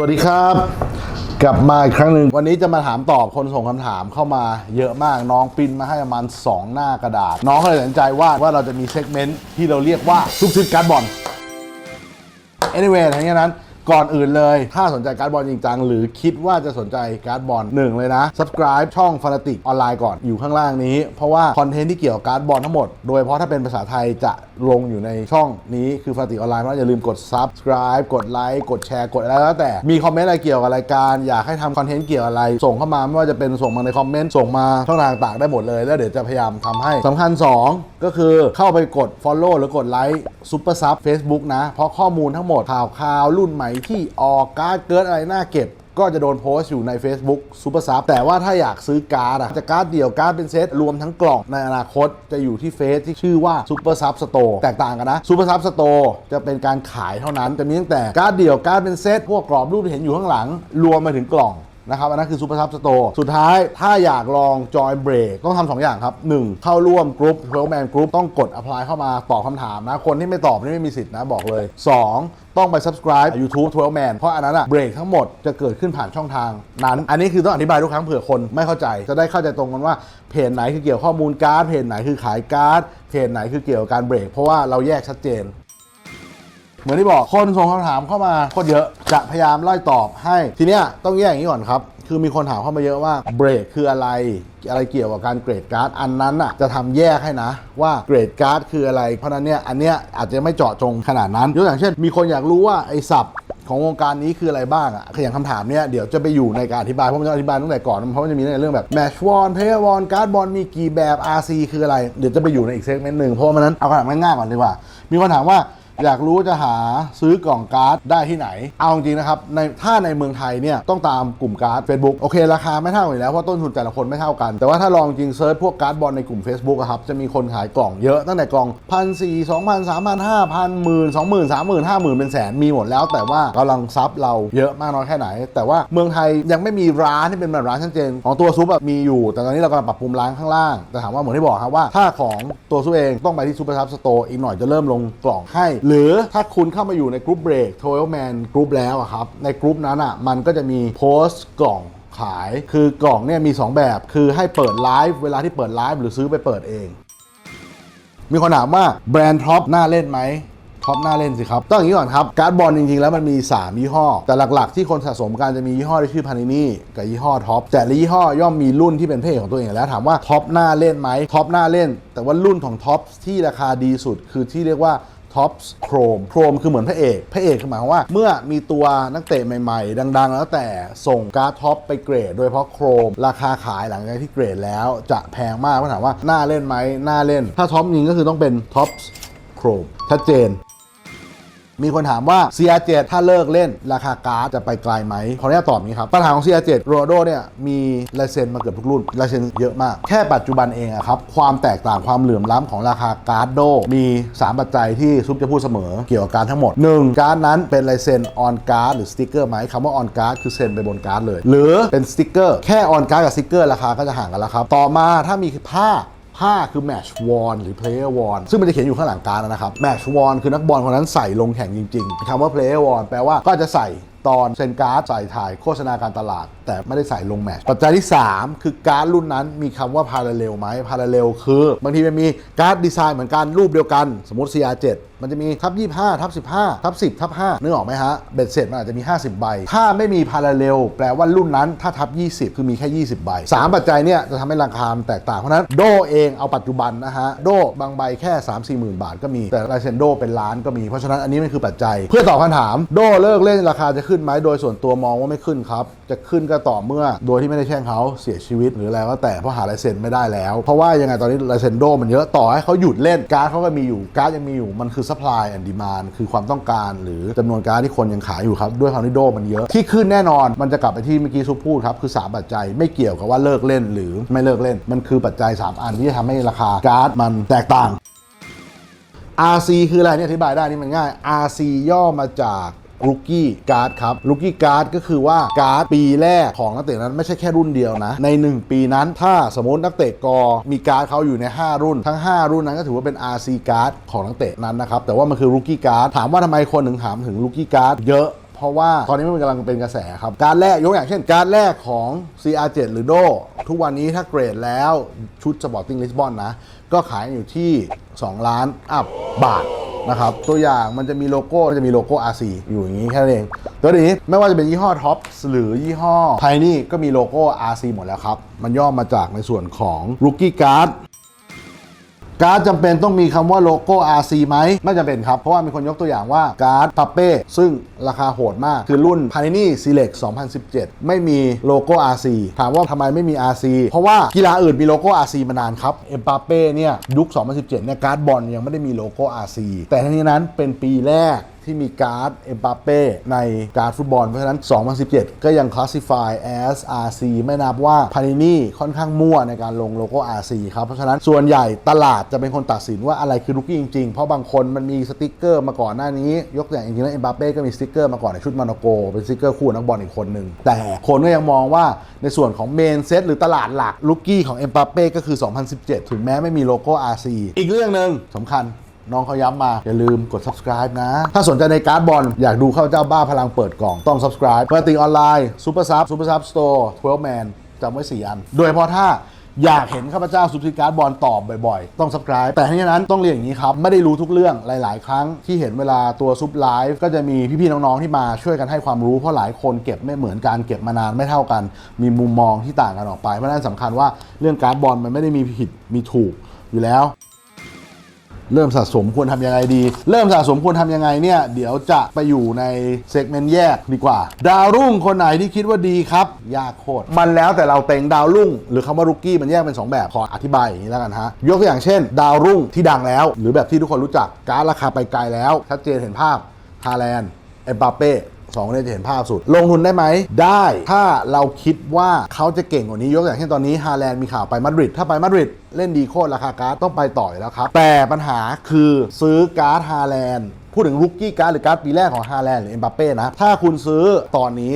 สวัสดีครับ กลับมาอีกครั้งหนึ่งวันนี้จะมาถามตอบคนส่งคำถามเข้ามาเยอะมากน้องปินมาให้ประมาณ 2 หน้ากระดาษ น้องก็เลยตัดสินใจว่าว่าเราจะมีเซกเมนต์ที่เราเรียกว่าซุกซิดการ์ดบอล anyway ทั้งนี้นั้น ก่อนอื่นเลย ถ้าสนใจการ์ดบอลจริงจังหรือคิดว่าจะสนใจการ์ดบอลหนึ่งเลยนะ subscribe ช่อง Fanatic ออนไลน์ก่อนอยู่ข้างล่างนี้ เพราะว่าคอนเทนต์ที่เกี่ยวกับการ์ดบอลทั้งหมด โดยเฉพาะถ้าเป็นภาษาไทยจะลงอยู่ในช่องนี้คือ Fanatic ออนไลน์เพราะอย่าลืมกด subscribe กดไลค์กดแชร์กดอะไรแล้วแต่มีคอมเมนต์อะไรเกี่ยวกับรายการอยากให้ทำคอนเทนต์เกี่ยวกับอะไร ส่งเข้ามาไม่ว่าจะเป็นส่งมาในคอมเมนต์ส่งมาช่องทางต่างๆได้หมดเลยแล้วเดี๋ยวจะพยายามทำให้สำคัญ 2 ก็คือเข้าไปกด Follow หรือกดไลค์ซุปเปอร์ซับ Facebook นะ เพราะข้อมูลทั้งหมดข่าวข่าวรุ่นใหม่ที่ออกการ์ดเกิดอะไรน่าเก็บ ก็จะโดนโพสต์อยู่ใน Facebook ซูเปอร์ซับแต่ว่าถ้าอยากซื้อการ์ดอะจะการ์ดเดี่ยวการ์ดเป็นเซตรวมทั้งกล่องในอนาคตจะอยู่ที่เฟซที่ชื่อว่าซูเปอร์ซับสโตร์แตกต่างกันนะซูเปอร์ซับสโตร์จะเป็นการขายเท่านั้นจะมีตั้งแต่การ์ดเดี่ยวการ์ดเป็นเซตพวกกรอบรูปที่เห็นอยู่ข้างหลัง รวมมาถึงกล่อง นะครับอันนั้นคือซูเปอร์ซับสโตร์สุดท้ายถ้าอยากลองจอยเบรกต้องทำสองอย่างครับ 1. เข้าร่วมกรุ๊ปเ w ลแมนกรุ๊ปต้องกด apply เข้ามาตอบคำถามนะ คนที่ไม่ตอบนี่ไม่มีสิทธิ์นะบอกเลย 2. ต้องไป subscribe YouTube 12 Man เพราะอันนั้นอะเบรกทั้งหมดจะเกิดขึ้นผ่านช่องทางนั้น อันนี้คือต้องอธิบายทุกครั้งเผื่อคนไม่เข้าใจ จะได้เข้าใจตรงกันว่าเพจไหนคือเกี่ยวข้อมูลการ์ดเพจไหนคือขายการ์ดเพจไหนคือเกี่ยวกับการเบรกเพราะว่าเราแยกชัดเจน เหมือนที่บอกคนส่งคำถามเข้ามาโคตรเยอะจะพยายามไล่ตอบให้ ทีเนี้ยต้องแยกอย่างนี้ก่อนครับ คือมีคนถามเข้ามาเยอะว่าเบรกคืออะไรอะไรเกี่ยวกับการเกรดการ์ดอันนั้นอะจะทำแยกให้นะ ว่าเกรดการ์ดคืออะไร เพราะนั้นเนี่ยอันเนี้ยอาจจะไม่เจาะจงขนาดนั้นยกตัวอย่างเช่น มีคนอยากรู้ว่าไอ้ศัพท์ของวงการนี้คืออะไรบ้างอะคืออย่างคำถามเนี้ยเดี๋ยวจะไปอยู่ในการอธิบาย เพราะมันจะอธิบายตั้งแต่ก่อน เพราะมันจะมีในเรื่องแบบ match won player won การ์ดบอลมีกี่แบบ RC คืออะไร เดี๋ยวจะไปอยู่ในอีกเซกเมนต์หนึ่งเพราะมันนั้นเอาคำถามง่ายๆก่อนดีกว่า มีคนถามว่า อยากรู้จะหาซื้อกล่องการ์ดได้ที่ไหน เอาจริงนะครับในถ้าในเมืองไทยเนี่ยต้องตามกลุ่มการ์ด Facebook โอเค ราคาไม่เท่ากันอยู่แล้วเพราะต้นทุนแต่ละคนไม่เท่ากัน แต่ว่าถ้าลองจริงเซิร์ชพวกการ์ดบอลในกลุ่ม Facebook อะครับจะมีคนขายกล่องเยอะตั้งแต่กล่องพันสี่สองพันสามพันห้าพันหมื่นสองหมื่นสามหมื่นห้าหมื่นเป็นแสนมีหมดแล้ว แต่ว่ากำลังซับเราเยอะมากน้อยแค่ไหน แต่ว่าเมืองไทยยังไม่มีร้านที่เป็นแบบร้านชัดเจนของตัวซุปอะมีอยู่ แต่ตอนนี้เรากำลังปรับปรุงร้านข้างล่างแต่ถามว่าเหมือนที่บอกครับว่าถ้าของตัวซุปเองต้องไปที่ซูเปอร์ซับสโตร์อีกหน่อยจะเริ่มลงกล่องให้หรือถ้าคุณเข้ามาอยู่ในกรุ๊ปเบรกท w ลแมนกรุ๊ปแล้วอะครับ ในกรุ๊ปนั้นอะมันก็จะมีโพสต์กล่องขาย คือกล่องเนี่ยมี 2 แบบ คือให้เปิดไลฟ์เวลาที่เปิดไลฟ์หรือซื้อไปเปิดเอง มีคนถามว่าแบรนด์ท็อปน่าเล่นไหมท็อปน่าเล่นสิครับ ต้องอย่างนี้ก่อนครับ การ์ดบอลจริงๆ แล้วมันมี 3 ยี่ห้อ แต่หลักๆ ที่คนสะสมกันจะมียี่ห้อที่ชื่อพานินี่กับยี่ห้อท็อป แต่ละยี่ห้อย่อมมีรุ่นที่เป็นเพศของตัวเองแล้วถามว่าท็อปน่าเล่นไหมท็อปน่าเล่น แต่ว่ารุ่นของท็อปที่ราคาดีสุดคือที่เรียกว่า ท็อปส์โครมโครมคือเหมือนพระเอก พระเอกคือหมายความว่า เมื่อมีตัวนักเตะใหม่ๆ ดังๆ แล้วแต่ส่งการ์ดท็อปไปเกรด โดยเฉพาะโครม ราคาขายหลังจากที่เกรดแล้วจะแพงมากเพราะถามว่าน่าเล่นไหมน่าเล่น ถ้าท็อปจริงก็คือต้องเป็นท็อปส์โครมชัดเจน มีคนถามว่า CR7 ถ้าเลิกเล่นราคาการ์ดจะไปไกลไหมขออนุญาตตอบนี้ครับปัญหาของ CR7 โรโดเนี่ยมีลายเซ็นมาเกือบทุกรุ่นลายเซ็นเยอะมาก แค่ปัจจุบันเองอะครับความแตกต่างความเหลื่อมล้ำของราคาการ์ดโด มี 3 ปัจจัยที่ซุปจะพูดเสมอเกี่ยวกับการทั้งหมด 1. การ์ดนั้นเป็นลายเซ็นออนการ์ดหรือสติกเกอร์ไหมคำว่าออนการ์ดคือเซ็นไปบนการ์ดเลย หรือเป็นสติกเกอร์แค่ออนการ์ดกับสติกเกอร์ราคาก็จะห่างกันแล้วครับต่อมาถ้ามีผ้า 5 คือ match worn หรือ player worn ซึ่งมันจะเขียนอยู่ข้างหลังการนะครับ match worn คือนักบอลคนนั้นใส่ลงแข่งจริง ๆคำว่า player worn แปลว่าก็จะใส่ตอนเซ็นการ์ดใส่ถ่ายโฆษณาการตลาด แต่ไม่ได้ใส่ลงแมชปัจจัยที่ 3 คือการ์ดรุ่นนั้นมีคำว่า parallel ไหม parallel คือบางทีมันมีการ์ดดีไซน์เหมือนกันรูปเดียวกัน สมมติ CR7 มันจะมีทับ25ทับ15ทับ10ทับ5นึกออกไหมฮะเบ็ดเสร็จมันอาจจะมี 50 ใบ ถ้าไม่มี parallel แปลว่ารุ่นนั้นถ้าทับ 20 คือมีแค่ 20 ใบ 3 ปัจจัยเนี่ยจะทำให้ราคาแตกต่างเพราะนั้นโดเองเอาปัจจุบันนะฮะโดบางใบแค่ 3 4หมื่นบาทก็มีแต่ลายเซ็นโดเป็นล้านก็มี เพราะฉะนั้นอันนี้มันคือปัจจัย เพื่อตอบคำถามโดเลิกเล่นราคาจะขึ้นไหมโดยส่วนตัวมองว่าไม่ขึ้นครับจะขึ้นก็ต่อเมื่อโดยที่ไม่ได้แช่งเขาเสียชีวิตหรืออะไรก็แต่เพราะหาลายเซ็นไม่ได้แล้ว เพราะว่ายังไงตอนนี้ลายเซ็นโดมันเยอะต่อให้เขาหยุดเล่นการ์ดเขาก็มีอยู่การ์ดยังมีอยู่มันคือ supply and demand คือความต้องการหรือจำนวนการ์ดที่คนยังขายอยู่ครับด้วยความที่โดมันเยอะที่ขึ้นแน่นอนมันจะกลับไปที่เมื่อกี้ซุปพูดครับคือสามปัจจัยไม่เกี่ยวกับว่าเลิกเล่นหรือไม่เลิกเล่น มันคือปัจจัยสามอันที่จะทำให้ราคาการ์ดมันแตกต่าง RC คืออะไรเนี่ยอธิบายได้นี่มันง่าย RC ย่อมาจาก ลูกี้การ์ดครับลูกี้การ์ดก็คือว่าการ์ดปีแรกของนักเตะนั้นไม่ใช่แค่รุ่นเดียวนะ ใน 1 ปีนั้น ถ้าสมมตินักเตะกอมีการ์ดเขาอยู่ใน 5 รุ่น ทั้ง 5 รุ่นนั้นก็ถือว่าเป็น RC การ์ดของนักเตะนั้นนะครับ แต่ว่ามันคือลูกี้การ์ดถามว่าทำไมคนถึงถามถึงลูกี้การ์ดเยอะเพราะว่าตอนนี้มันกำลังเป็นกระแสครับ การแรกยกอย่างเช่น การแรกของ CR7 หรือโด ทุกวันนี้ถ้าเกรดแล้วชุด Sporting Lisbon นะ ก็ขายอยู่ที่ 2 ล้านอัพบาทนะครับตัวอย่างมันจะมีโลโก้จะมีโลโก้ RC อยู่อย่างนี้แค่นั้นเองตัวนี้ไม่ว่าจะเป็นยี่ห้อท็อปหรือยี่ห้อไพนี่ก็มีโลโก้ RC หมดแล้วครับ มันย่อมาจากในส่วนของ Rookie Card การ์ดจำเป็นต้องมีคำว่าโลโก้ RC ไหมไม่จำเป็นครับ เพราะว่ามีคนยกตัวอย่างว่าการ์ดปาเป้ซึ่งราคาโหดมาก คือรุ่น Panini Select 2017 ไม่มีโลโก้ RC ถามว่าทำไมไม่มี RC เพราะว่ากีฬาอื่นมีโลโก้ RC มานานครับเอ็มปาเป้เนี่ยยุค 2017 เนี่ยการ์ดบอลยังไม่ได้มีโลโก้ RC แต่ทั้งนี้นั้นเป็นปีแรก ที่มีการ์ดเอ็มปาเป้ในการ์ดฟุตบอล เพราะฉะนั้น 2017 ก็ยัง classify as RC ไม่นับว่า Panini ค่อนข้างมั่วในการลงโลโก้ RC ครับ เพราะฉะนั้นส่วนใหญ่ตลาดจะเป็นคนตัดสินว่าอะไรคือลูกกี้จริง ๆ เพราะบางคนมันมีสติกเกอร์มาก่อนหน้านี้ ยกตัวอย่างจริงๆแล้วเอ็มปาเป้ก็มีสติกเกอร์มาก่อนในชุดมาโนโก เป็นสติกเกอร์คู่นักบอลอีกคนหนึ่งแต่คนก็ยังมองว่าในส่วนของเมนเซตหรือตลาดหลักลูกกี้ของเอ็มปาเป้ก็คือ 2017 ถึงแม้ไม่มีโลโก้ RC อีกเรื่องหนึ่งสำคัญ น้องเขาย้ำมา อย่าลืมกด subscribe นะ ถ้าสนใจในการ์ดบอลอยากดูข้าเจ้าบ้าพลังเปิดกล่องต้อง subscribe ปกติออนไลน์ Super Sub Super Sub Store 12 Man จำไว้ 4 อัน โดยเฉพาะถ้าอยากเห็นข้าพเจ้าสุดที่การ์ดบอลตอบบ่อยๆ ต้อง subscribe แต่ทั้งนี้นั้นต้องเรียนอย่างนี้ครับ ไม่ได้รู้ทุกเรื่องหลายๆ ครั้งที่เห็นเวลาตัวซุปไลฟ์ก็จะมีพี่ๆ น้องๆ ที่มาช่วยกันให้ความรู้เพราะหลายคนเก็บไม่เหมือนกันเก็บมานานไม่เท่ากัน มีมุมมองที่ต่างกันออกไปเพราะนั้นสำคัญว่าเรื่องการ์ดบอลมันไม่ได้มีผิดมีถูกอยู่แล้ว เริ่มสะสมควรทำยังไงดี เริ่มสะสมควรทำยังไงเนี่ย เดี๋ยวจะไปอยู่ในเซกเมนต์แยกดีกว่า ดาวรุ่งคนไหนที่คิดว่าดีครับ ยากโคตร มันแล้วแต่เราเต็งดาวรุ่ง หรือคำว่ารุกกี้มันแยกเป็น 2 แบบขออธิบายอย่างนี้แล้วกันฮะ ยกตัวอย่างเช่น ดาวรุ่งที่ดังแล้ว หรือแบบที่ทุกคนรู้จักการราคาไปไกลแล้วชัดเจนเห็นภาพฮาแลนด์เอ็มบาเป้ สองเนี่ยจะเห็นภาพสุด ลงทุนได้ไหม ได้ถ้าเราคิดว่าเขาจะเก่งกว่านี้ยกอย่างเช่นตอนนี้ฮาแลนด์มีข่าวไปมาดริดถ้าไปมาดริดเล่นดีโคตรราคาการ์ดต้องไปต่อยแล้วครับ แต่ปัญหาคือซื้อการ์ดฮาแลนด์พูดถึงรุกกี้การ์ดหรือการ์ดปีแรกของฮาแลนด์หรือเอ็มบัปเป้นะถ้าคุณซื้อตอนนี้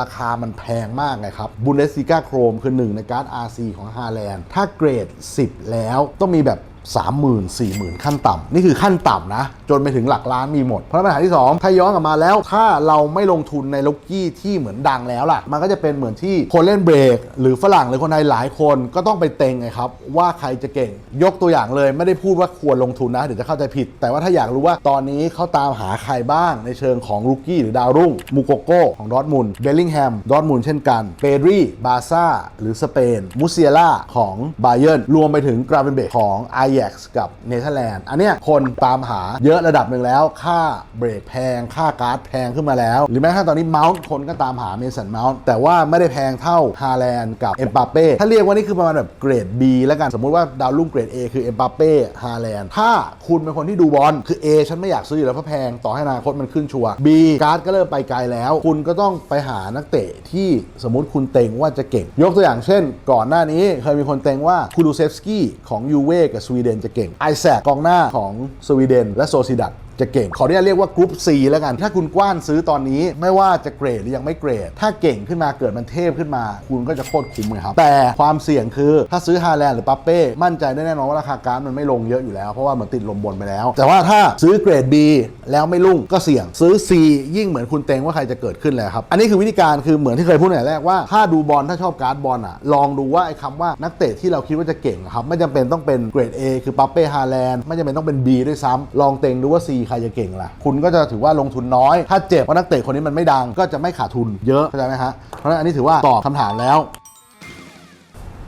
ราคามันแพงมากไงครับบุนเดสซิก้าโครมคือหนึ่งในการ์ด RC ของฮาแลนด์ถ้าเกรด 10 แล้วต้องมีแบบ 30,000 40,000 ขั้นต่ำนี่คือขั้นต่ำนะ จนไปถึงหลักล้านมีหมด เพราะปัญหาที่ 2 ถ้าย้อนกลับมาแล้ว ถ้าเราไม่ลงทุนในล็อกกี้ที่เหมือนดังแล้วล่ะ มันก็จะเป็นเหมือนที่คนเล่นเบรก หรือฝรั่งหรือคนไทยหลายคนก็ต้องไปเต็งไงครับ ว่าใครจะเก่ง ยกตัวอย่างเลยไม่ได้พูดว่าควรลงทุนนะเดี๋ยวจะเข้าใจผิด แต่ว่าถ้าอยากรู้ว่าตอนนี้เขาตามหาใครบ้างในเชิงของลูกี้หรือดาวรุ่งมูโกโก้ของดอทมุนเบลลิงแฮมดอทมุนเช่นกันเปรีบาซ่าหรือสเปนมูเซียล่าของบาเยิร์นรวมไปถึงกราเวนเบกของไอแยกกับเนเธอร์แลนด์ อันเนี้ยคนตามหาเยอะระดับหนึ่งแล้ว ค่าเบรกแพง ค่าการ์ดแพงขึ้นมาแล้ว หรือแม้กระทั่งตอนนี้เมาส์คนก็ตามหาเมสันเมาส์แต่ว่าไม่ได้แพงเท่าฮาแลนด์กับเอ็มปาเป้ถ้าเรียกว่านี่คือประมาณแบบเกรด B แล้วกันสมมุติว่าดาวรุ่งเกรด A คือเอ็มปาเป้ฮาแลนด์ถ้าคุณเป็นคนที่ดูบอลคือ A ฉันไม่อยากซื้ออยู่แล้วเพราะแพงต่อให้อนาคตมันขึ้นชัวร์ B การ์ดก็เริ่มไปไกลแล้ว คุณก็ต้องไปหานักเตะที่สมมติคุณเต็งว่าจะเก่ง ยกตัวอย่างเช่น ก่อนหน้านี้เคยมีคนเต็งว่าคูดูเซฟสกี้ของยูเว่กับสวีเดนจะเก่งไอแซกกองหน้าของสวีเดนและโซซิดัต จะเก่ง ขออนุญาตเรียกว่ากรุ๊ป C แล้วกัน ถ้าคุณกว้านซื้อตอนนี้ไม่ว่าจะเกรดหรือยังไม่เกรด ถ้าเก่งขึ้นมาเกิดมันเทพขึ้นมา คุณก็จะโคตรคุ้มเลยครับ แต่ความเสี่ยงคือถ้าซื้อฮาแลนด์หรือปัปเป้ มั่นใจได้แน่นอนว่าราคาการดมันไม่ลงเยอะอยู่แล้ว เพราะว่าเหมือนติดลมบนไปแล้ว แต่ว่าถ้าซื้อเกรด B แล้วไม่ลุ่งก็เสี่ยง ซื้อ C ยิ่งเหมือนคุณเต็งว่าใครจะเกิดขึ้นเลยครับ อันนี้คือวิธีการคือเหมือนที่เคยพูดในแรกว่าถ้าดูบอลถ้าชอบการ์ดบอลอะลองดูว่าไอ้คำว่านักเตะที่เราคิดว่าจะเก่งครับไม่จำเป็นต้องเป็นเกรด A คือปัปเป้ฮาแลนด์ไม่จำเป็นต้องเป็น B ด้วยซ้ำลองเต็งดูว่า C ใครจะเก่งล่ะ คุณก็จะถือว่าลงทุนน้อย ถ้าเจ็บเพราะนักเตะคนนี้มันไม่ดังก็จะไม่ขาดทุนเยอะเข้าใจไหมฮะ เพราะฉะนั้นอันนี้ถือว่าตอบคำถามแล้ว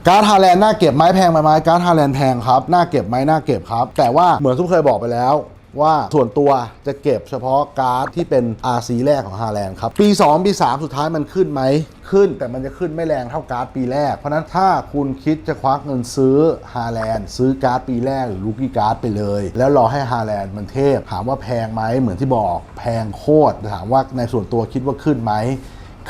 การ์ดฮาแลนด์น่าเก็บไหมแพงไหมไหมการ์ดฮาแลนด์แพงครับน่าเก็บไหมน่าเก็บครับ แต่ว่าเหมือนทุกเคยบอกไปแล้ว ว่าส่วนตัวจะเก็บเฉพาะการ์ดที่เป็น RC แรกของฮาแลนด์ครับ ปี 2 ปี 3 สุดท้ายมันขึ้นไหม ขึ้นแต่มันจะขึ้นไม่แรงเท่าการ์ดปีแรก เพราะนั้นถ้าคุณคิดจะควักเงินซื้อฮาแลนด์ซื้อการ์ดปีแรกหรือลูกี้การ์ดไปเลย แล้วรอให้ฮาแลนด์มันเทพถามว่าแพงไหมเหมือนที่บอกแพงโคตรแต่ถามว่าในส่วนตัวคิดว่าขึ้นไหม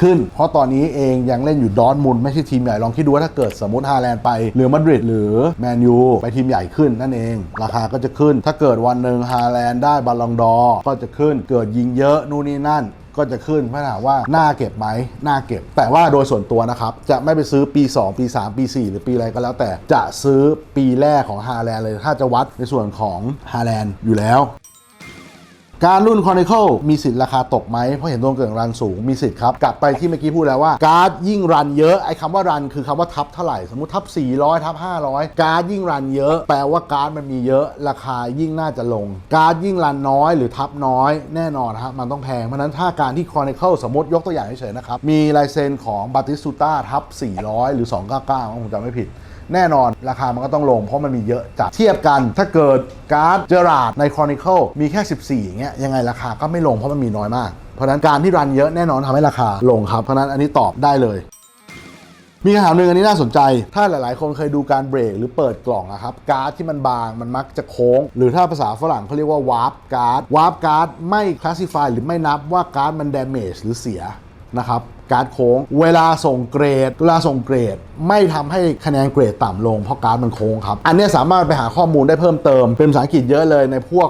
ขึ้น เพราะตอนนี้เองยังเล่นอยู่ดอร์ทมุนไม่ใช่ทีมใหญ่ลองคิดดูว่าถ้าเกิดสมมติฮาแลนด์ไปหรือมาดริดหรือแมนยูไปทีมใหญ่ขึ้นนั่นเอง ราคาก็จะขึ้น ถ้าเกิดวันหนึ่งฮาแลนด์ได้บอลลองดอร์ก็จะขึ้นเกิดยิงเยอะนู่นนี่นั่นก็จะขึ้นเพราะถามว่าน่าเก็บไหมน่าเก็บ แต่ว่าโดยส่วนตัวนะครับ จะไม่ไปซื้อปี 2 ปี 3 ปี 4 หรือปีอะไรก็แล้วแต่จะซื้อปีแรกของฮาแลนด์เลย ถ้าจะวัดในส่วนของฮาแลนด์อยู่แล้ว การรุ่น Chronicle มีสิทธิ์ราคาตกไหมเพราะเห็นตัวเกิดรันสูงมีสิทธิ์ครับ กลับไปที่เมื่อกี้พูดแล้วว่า การ์ดยิ่งรันเยอะไอ้คำว่ารันคือคำว่าทับเท่าไหร่ สมมติทับ 400 ทับ 500 การ์ดยิ่งรันเยอะ แปลว่าการ์ดมันมีเยอะ ราคายิ่งน่าจะลง การ์ดยิ่งรันน้อยหรือทับน้อยแน่นอนนะครับมันต้องแพง เพราะนั้นถ้าการที่ Chronicle สมมติยกตัวอย่างเฉยๆนะครับมีลายเซ็นของบัติสุต้าทับ 400 หรือ 299ผมจำไม่ผิด แน่นอนราคามันก็ต้องลงเพราะมันมีเยอะจัดเทียบกันถ้าเกิดการ์ดเจอราดใน Chronicle มีแค่ 14อย่างเงี้ยยังไงราคาก็ไม่ลงเพราะมันมีน้อยมากเพราะนั้นการที่รันเยอะแน่นอนทำให้ราคาลงครับ เพราะนั้นอันนี้ตอบได้เลย มีคำถามหนึ่งอันนี้น่าสนใจ ถ้าหลาย ๆ คนเคยดูการเบรกหรือเปิดกล่องอะครับ การ์ดที่มันบางมันมักจะโค้ง หรือถ้าภาษาฝรั่งเขาเรียกว่าวาร์ปการ์ดวาร์ปการ์ดไม่คลาสสิฟายหรือไม่นับว่าการ์ดมัน damage หรือเสียนะครับ การ์ดโค้ง เวลาส่งเกรด เวลาส่งเกรด ไม่ทำให้คะแนนเกรดต่ำลงเพราะการ์ดมันโค้งครับ อันนี้สามารถไปหาข้อมูลได้เพิ่มเติม เป็นภาษาอังกฤษเยอะเลยในพวก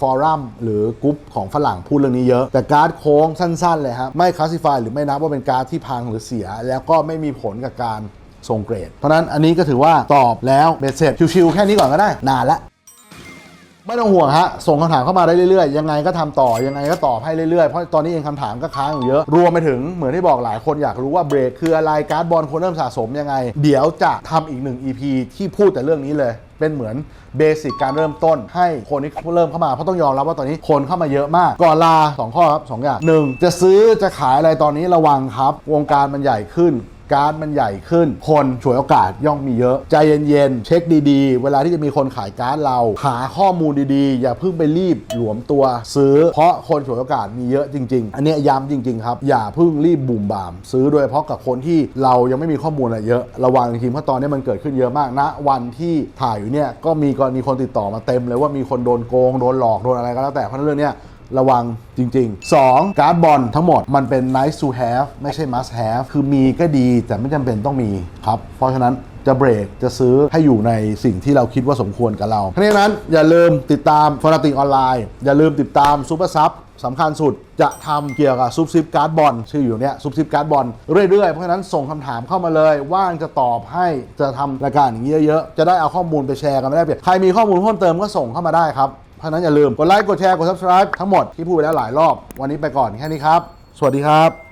ฟอรัมหรือกรุ๊ปของฝรั่งพูดเรื่องนี้เยอะ แต่การ์ดโค้งสั้นๆเลยครับไม่คลาสสิฟายหรือไม่นับว่าเป็นการ์ดที่พังหรือเสีย แล้วก็ไม่มีผลกับการส่งเกรด เพราะฉะนั้นอันนี้ก็ถือว่าตอบแล้วเบ็ดเสร็จชิวๆแค่นี้ก่อนก็ได้ นานละ ไม่ต้องห่วงฮะ ส่งคำถามเข้ามาได้เรื่อยๆ ยังไงก็ทำต่อ ยังไงก็ตอบให้เรื่อยๆ เพราะตอนนี้เองคำถามก็ค้างอยู่เยอะ รวมไปถึงเหมือนที่บอกหลายคนอยากรู้ว่าเบรกคืออะไร การ์ดบอลควรเริ่มสะสมยังไง เดี๋ยวจะทำอีกหนึ่ง EP ที่พูดแต่เรื่องนี้เลย เป็นเหมือนเบสิกการเริ่มต้น ให้คนที่เริ่มเข้ามา เพราะต้องยอมรับว่าตอนนี้คนเข้ามาเยอะมาก ก่อนลา 2 ข้อครับ2อย่าง 1. จะซื้อจะขายอะไรตอนนี้ระวังครับ วงการมันใหญ่ขึ้น การ์ดมันใหญ่ขึ้น คนฉวยโอกาสย่อมมีเยอะ ใจเย็นๆ เช็คดีๆ เวลาที่จะมีคนขายการ์ดเรา หาข้อมูลดีๆ อย่าเพิ่งไปรีบหลวมตัวซื้อ เพราะคนฉวยโอกาสมีเยอะจริง ๆ อันนี้ย้ำจริงๆครับ อย่าเพิ่งรีบบุ่มบาม ซื้อโดยเฉพาะกับคนที่เรายังไม่มีข้อมูลอะไรเยอะ ระวังจริงๆเพราะตอนนี้มันเกิดขึ้นเยอะมากณวันที่ถ่ายอยู่เนี่ยก็มีกรณีคนติดต่อมาเต็มเลยว่ามีคนโดนโกงโดนหลอกโดนอะไรก็แล้วแต่เพราะเรื่องเนี้ย ระวังจริง ๆ 2. การ์ดบอลทั้งหมดมันเป็น nice to have ไม่ใช่ must have คือมีก็ดีแต่ไม่จำเป็นต้องมีครับ เพราะฉะนั้นจะเบรกจะซื้อให้อยู่ในสิ่งที่เราคิดว่าสมควรกับเราเพราะฉะนั้นอย่าลืมติดตามฟ a นติกออนไลน์อย่าลืมติดตามซูเปอร์ซับสำคัญสุดจะทำเกี่ยวกับซุปซิปการ์ดบอลชื่ออยู่เนี้ยซุปซิปการ์ดบอลเรื่อยๆ เพราะฉะนั้นส่งคำถามเข้ามาเลยว่างจะตอบให้จะทำรายการอย่างนี้ยเยอะๆ จะได้เอาข้อมูลไปแชร์กันไม่ได้เปรียบใครมีข้อมูลเพิ่มเติมก็ส่งเข้ามาได้ครับ ราะนั้นอย่าลืมกดไลค์กดแชร์กด subscribe ทั้งหมดที่พูดไปแล้วหลายรอบ วันนี้ไปก่อนแค่นี้ครับ สวัสดีครับ